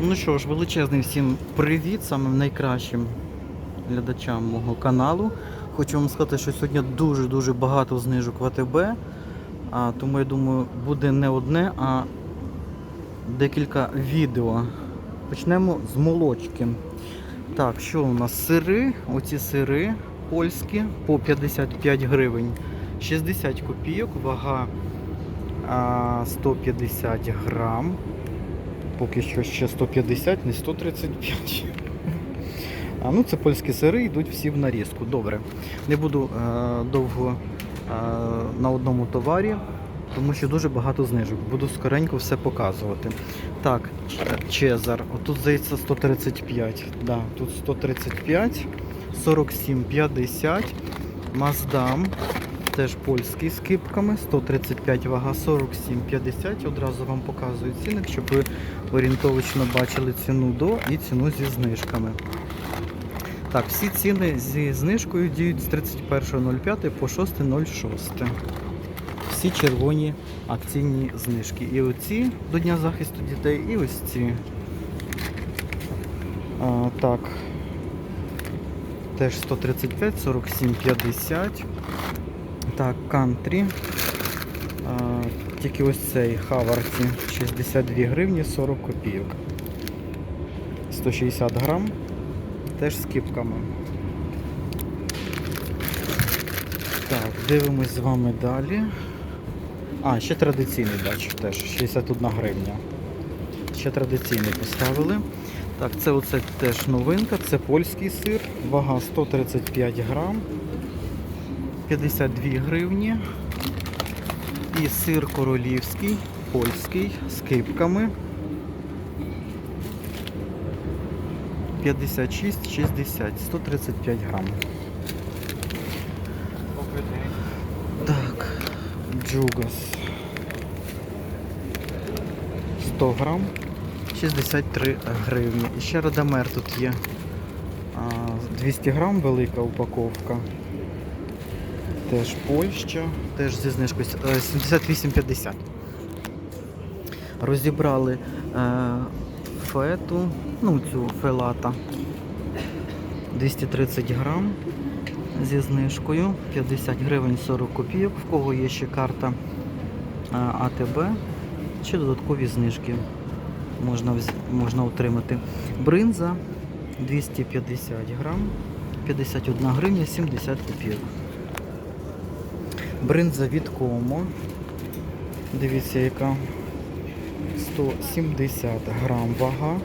Ну що ж, величезний всім привіт, самим найкращим глядачам мого каналу. Хочу вам сказати, що сьогодні дуже-дуже багато знижок в АТБ. А, тому я думаю, буде не одне, а декілька відео. Почнемо з молочки. Так, що у нас? Сири, оці сири польські по 55 гривень. 60 копійок, вага а, 150 грам. Поки що ще 150, не 135. А ну це польські сири, йдуть всі в нарізку. Добре. Не буду е, довго е, на одному товарі, тому що дуже багато знижок. Буду скоренько все показувати. Так, Чезар. Отут здається 135. Да, тут 135, 47, 50. Маздам. Теж польський з кипками, 135 вага, 47, 50. Одразу вам показую ціник, щоб ви орієнтовично бачили ціну до і ціну зі знижками. Так, всі ціни зі знижкою діють з 31.05 по 6.06. Всі червоні акційні знижки. І оці до Дня захисту дітей, і ось ці. А, так. Теж 135, 47, 50. Так, кантрі. Тільки ось цей Хаварці 62 гривні 40 копійок. 160 грам. Теж з кіпками. Так, дивимось з вами далі. А, ще традиційний бачу теж 61 гривня. Ще традиційний поставили. Так, це оце теж новинка, це польський сир, вага 135 грам. 52 гривні. І сир королівський, польський, з кипками. 56,60, 135 грам. Так, джугас. 100 грам, 63 гривні. І ще радамер тут є. 200 грам велика упаковка. Теж Польща, теж зі знижкою е, 78,50. Розібрали е, фету, ну цю фелата 230 грам зі знижкою, 50 гривень 40 копійок. В кого є ще карта е, АТБ, чи додаткові знижки можна, можна отримати. Бринза 250 грам, 51 гривня 70 копійок. Бринза від Комо. Дивіться, яка 170 грам вага.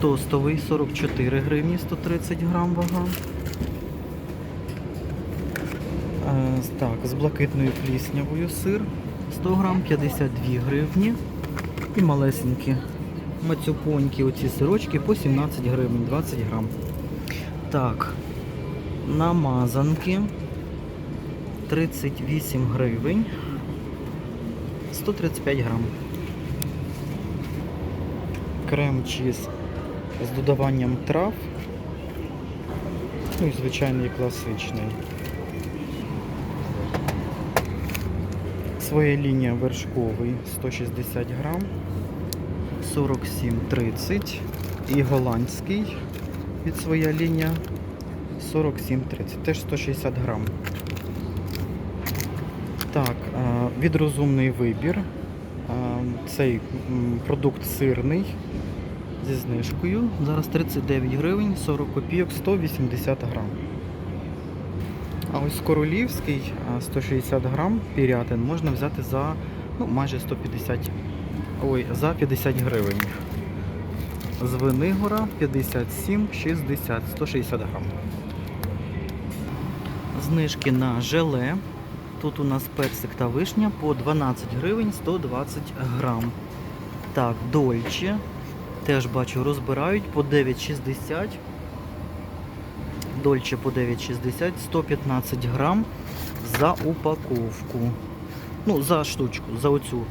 Тостовий 44 гривні 130 грам вага. Е, Так, з блакитною пліснявою сир 100 грам 52 гривні. І малесенькі мацюпонькі оці сирочки по 17 гривень 20 грам. Так, намазанки 38 гривень 135 грам. Крем чіз з додаванням трав. Ну і звичайний класичний. Своя лінія вершковий 160 грам, 47,30 і голландський від своя лінія 47,30, теж 160 грам. Так, е, від розумний вибір. Е, Цей продукт сирний зі знижкою. Зараз 39 гривень, 40 копійок, 180 грам. А ось королівський 160 грам пірятин можна взяти за ну, майже 150, ой, за 50 гривень. З Винигора 57,60, 160 грам. Знижки на желе. Тут у нас персик та вишня по 12 гривень 120 грам. Так, дольче. Теж бачу, розбирають по 9,60. Дольче по 9,60, 115 грам за упаковку. Ну, за штучку, за оцю.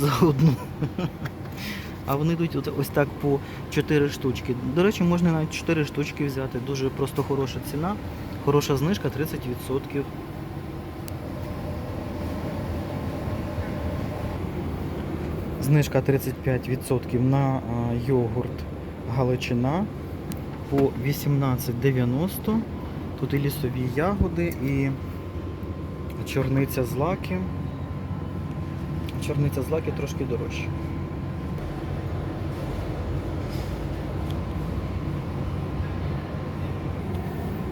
За одну. а вони йдуть ось так по 4 штучки. До речі, можна навіть 4 штучки взяти. Дуже просто хороша ціна, хороша знижка 30%. Знижка 35% на йогурт Галичина по 18,90. Тут і лісові ягоди, і чорниця з лаки. Чорниця з лаки трошки дорожча.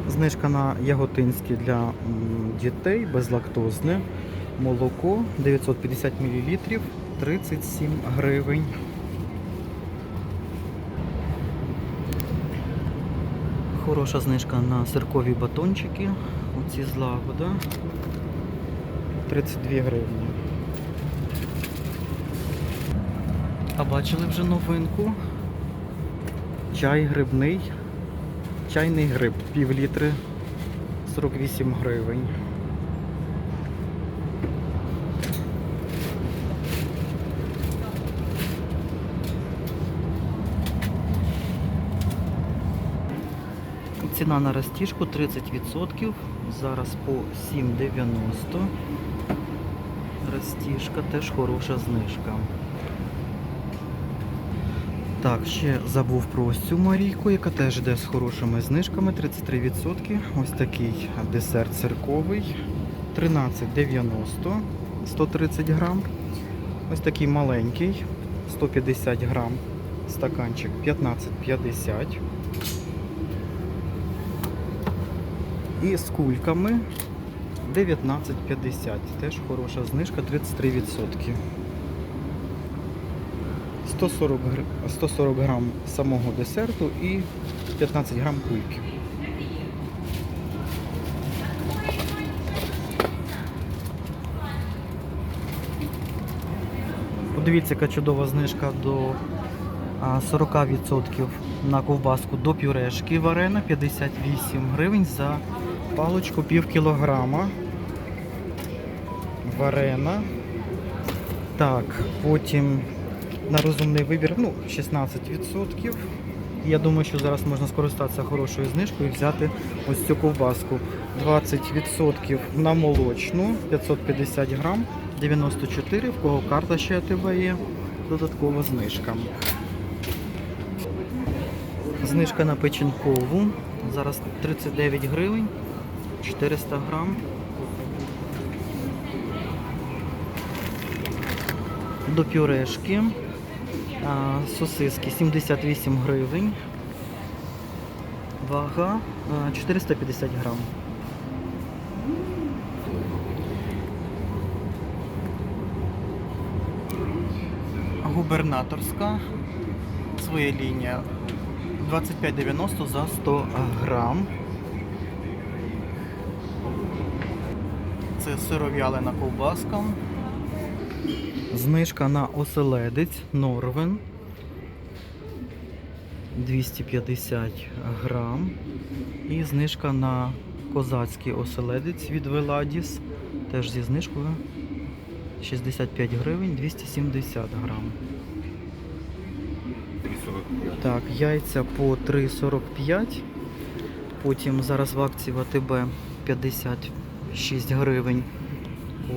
Знижка на яготинські для дітей безлактозне. Молоко 950 мл 37 гривень. Хороша знижка на сиркові батончики. Оці злагода. 32 гривні. А бачили вже новинку? Чай грибний. Чайний гриб, пів літри 48 гривень. Ціна на розтіжку 30%, зараз по 7,90. Розтіжка теж хороша знижка. Так, ще забув про ось цю Марійку, яка теж йде з хорошими знижками 33%. Ось такий десерт цирковий 13,90 130 грам. Ось такий маленький 150 грам. Стаканчик 15,50. І з кульками 19,50. Теж хороша знижка 33%. 140, гр- 140 грам самого десерту і 15 грам кульки. Подивіться, яка чудова знижка до а, 40% на ковбаску до пюрешки варена 58 гривень за паличку пів кілограма. Варена. Так, потім на розумний вибір, ну, 16%. Я думаю, що зараз можна скористатися хорошою знижкою і взяти ось цю ковбаску. 20% на молочну, 550 грам, 94, в кого карта ще АТБ є, додаткова знижка. Знижка на печінкову. Зараз 39 гривень, 400 грам. До пюрешки. Сосиски 78 гривень. Вага 450 грам. Губернаторська. Своя лінія 25,90 за 100 грам. Це сиров'ялена ковбаска. Знижка на оселедець Норвен 250 грам. І знижка на козацький оселедець від Веладіс. Теж зі знижкою 65 гривень 270 грам. Так, яйця по 3,45. Потім зараз в акції в АТБ 56 гривень.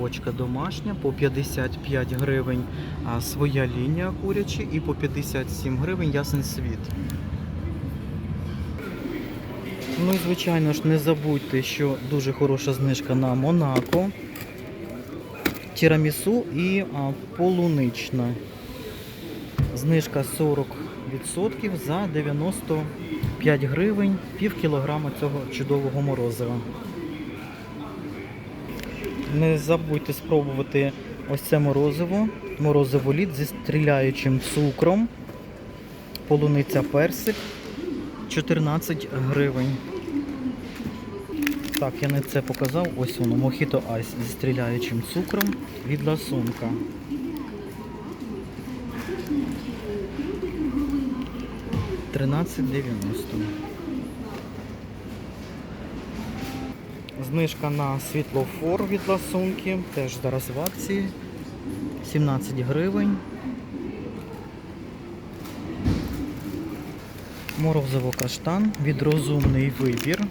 Очка домашня по 55 гривень а своя лінія курячі і по 57 гривень ясен світ. Ну і звичайно ж не забудьте, що дуже хороша знижка на Монако, тірамісу і а, полунична. Знижка 40% за 95 гривень, пів кілограма цього чудового морозива. Не забудьте спробувати ось це морозиво. Морозиво лід зі стріляючим цукром. Полуниця персик 14 гривень. Так, я не це показав. Ось воно, мохіто айс зі стріляючим цукром від ласунка. Тринадцять дев'яносто. Знижка на світлофор від ласунки. Теж зараз в акції. 17 гривень. Морозиво каштан від розумний вибір.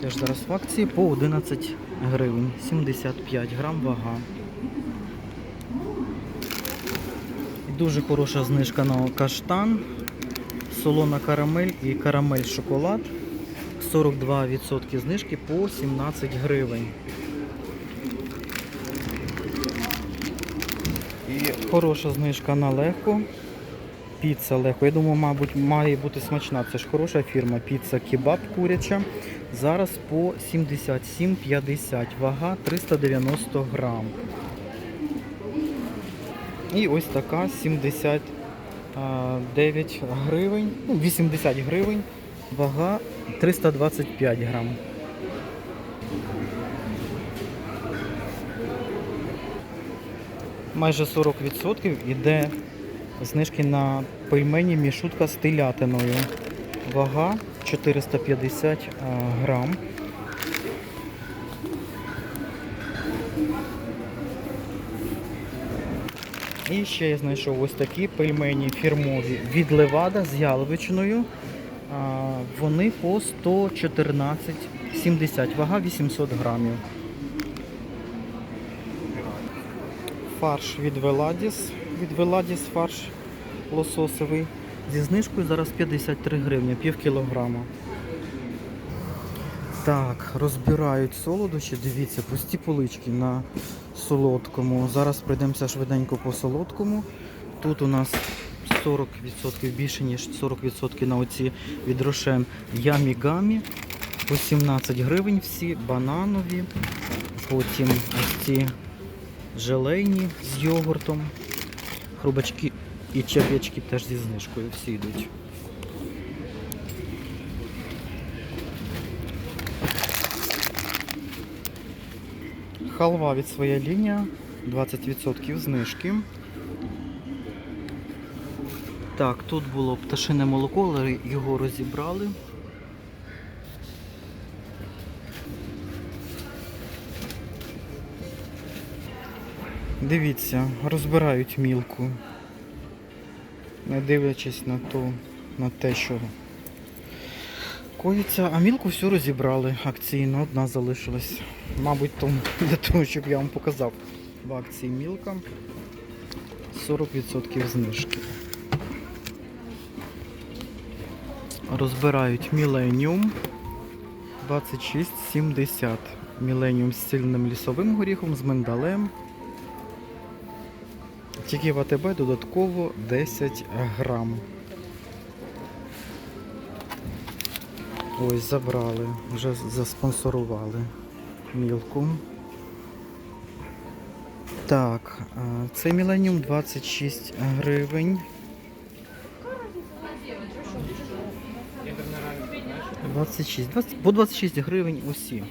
Теж зараз в акції по 11 гривень. 75 грам вага. Дуже хороша знижка на каштан, солона карамель і карамель шоколад. 42% знижки по 17 гривень. І хороша знижка на легко. Піца легко. Я думаю, мабуть, має бути смачна. Це ж хороша фірма. Піца кебаб куряча. Зараз по 77,50. Вага 390 грам. І ось така 79 гривень, ну 80 гривень, вага 325 грам. Майже 40% іде знижки на пельмені мішутка з телятиною. Вага 450 грам. І ще я знайшов ось такі пельмені фірмові від Левада з яловичиною. Вони по 114,70, вага 800 грамів. Фарш від Веладіс. Від Веладіс фарш лососовий. Зі знижкою зараз 53 гривні, пів кілограма. Так, розбирають солодощі. Дивіться, пусті полички на солодкому. Зараз пройдемося швиденько по солодкому. Тут у нас 40% більше, ніж 40% на оці від Рошен Ямі-гамі. По 17 гривень всі, бананові. Потім ось ці желейні з йогуртом. Хрубачки і черв'ячки теж зі знижкою всі йдуть. Халва від своя лінія, 20% знижки. Так, тут було пташине молоко, але його розібрали. Дивіться, розбирають мілку. Не дивлячись на то, на те, що коїться, а мілку всю розібрали акційно, одна залишилась. Мабуть, тому для того, щоб я вам показав в акції мілка 40% знижки. Розбирають Міленіум 26,70. Міленіум з сильним лісовим горіхом, з миндалем. Тільки в АТБ додатково 10 грам. Ось забрали, вже заспонсорували мілку. Так, а, цей міленіум 26 гривень. 26, 20, по 26 гривень усі.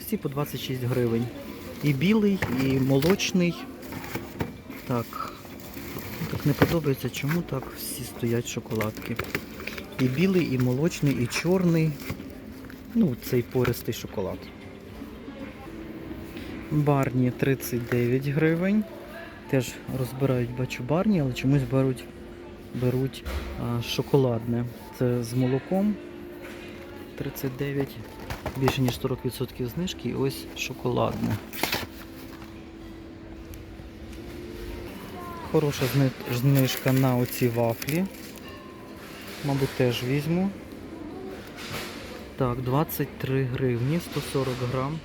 Всі по 26 гривень. І білий, і молочний. Так. Так не подобається, чому так всі стоять шоколадки. І білий, і молочний, і чорний. Ну, цей пористий шоколад. Барні 39 гривень. Теж розбирають, бачу, барні, але чомусь беруть, беруть а, шоколадне. Це з молоком 39, більше ніж 40% знижки. І ось шоколадне. Хороша знижка на оці вафлі. Мабуть, теж візьму. Так, 23 гривні, 140 грам.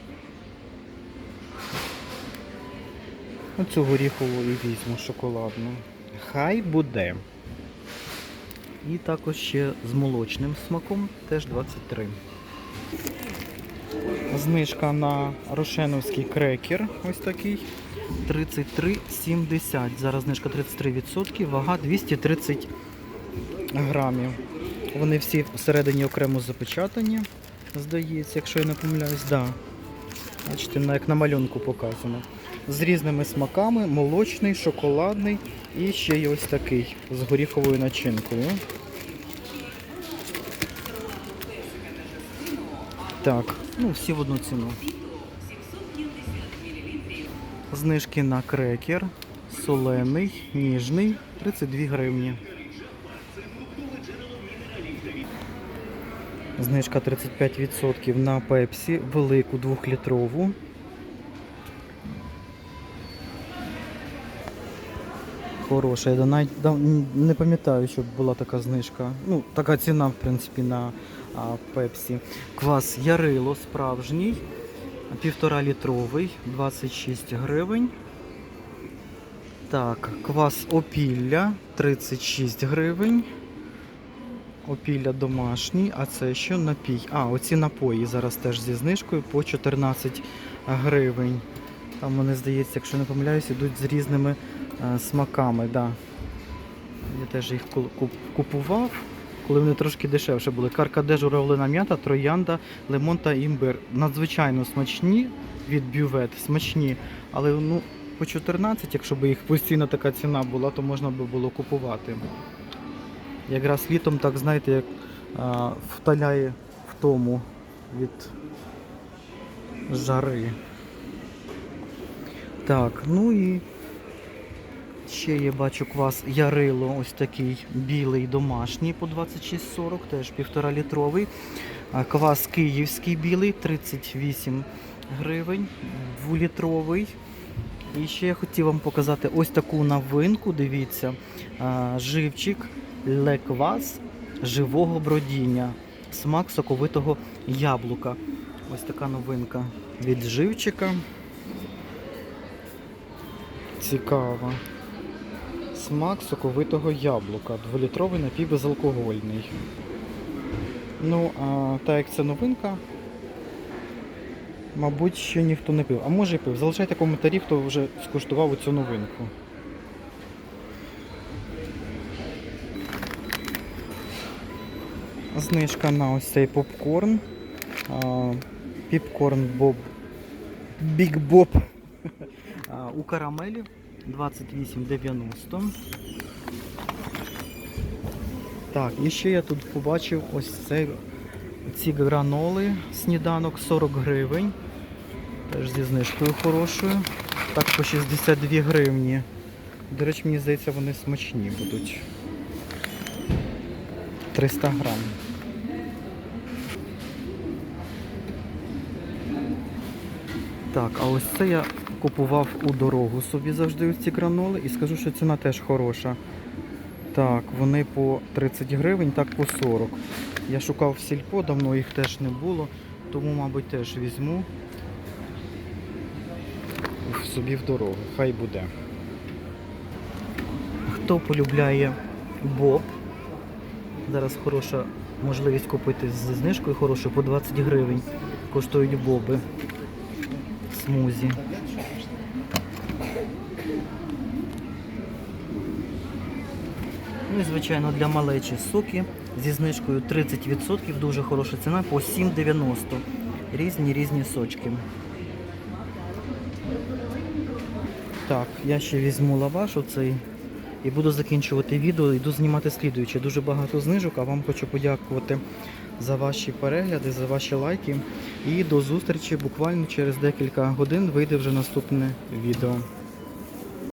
Оцю горіхову і візьму шоколадну. Хай буде. І також ще з молочним смаком, теж 23. Знижка на рошеновський крекер, ось такий. 33,70. Зараз знижка 33%, вага 230 грамів. Вони всі всередині окремо запечатані, здається, якщо я не помиляюсь, да. Бачите, як на малюнку показано. З різними смаками, молочний, шоколадний і ще є ось такий з горіховою начинкою. Так, ну всі в одну ціну. Знижки на крекер. Солений, ніжний, 32 гривні. Знижка 35% на пепсі, велику 2-літрову. Хороша. Я навіть не пам'ятаю, щоб була така знижка. Ну, така ціна, в принципі, на пепсі. Квас Ярило справжній, півтора літровий, 26 гривень. Так, квас опілля 36 гривень. Опілля домашній, а це що напій? А, оці напої зараз теж зі знижкою по 14 гривень. Там вони, здається, якщо не помиляюсь, йдуть з різними е, смаками. Да. Я теж їх купував, коли вони трошки дешевше були. Каркаде журавлина м'ята, троянда, лимон та імбир. Надзвичайно смачні від бювет, смачні, але ну, по 14, якщо б їх постійно така ціна була, то можна би було купувати. Якраз літом, так знаєте, як а, вталяє в тому від жари. Так, ну і ще є, бачу квас Ярило, ось такий білий домашній по 26,40, теж півтора літровий. Квас київський білий 38 гривень, дволітровий. І ще я хотів вам показати ось таку новинку. Дивіться, живчик леквас живого бродіння. Смак соковитого яблука. Ось така новинка від живчика. Цікаво. Смак соковитого яблука. Дволітровий напій безалкогольний. Ну, а так як це новинка, мабуть, ще ніхто не пив. А може і пив. Залишайте коментарі, хто вже скуштував цю новинку. Знижка на ось цей попкорн. Піпкорн Боб. Біг Боб. У карамелі 28,90. Так, і ще я тут побачив ось цей, ці граноли сніданок 40 гривень. Теж зі знижкою хорошою. Так по 62 гривні. До речі, мені здається, вони смачні будуть. 300 грам. Так, а ось це я купував у дорогу собі завжди ось ці граноли і скажу, що ціна теж хороша. Так, вони по 30 гривень, так по 40. Я шукав в сільпо, давно їх теж не було, тому, мабуть, теж візьму собі в дорогу. Хай буде. Хто полюбляє боб, зараз хороша можливість купити з знижкою хорошою по 20 гривень. Коштують боби. Смузі. Ну і звичайно для малечі соки зі знижкою 30%, дуже хороша ціна по 7,90. Різні різні сочки. Так, я ще візьму лаваш оцей і буду закінчувати відео. Йду знімати слідуюче. Дуже багато знижок, а вам хочу подякувати за ваші перегляди, за ваші лайки. І до зустрічі буквально через декілька годин вийде вже наступне відео.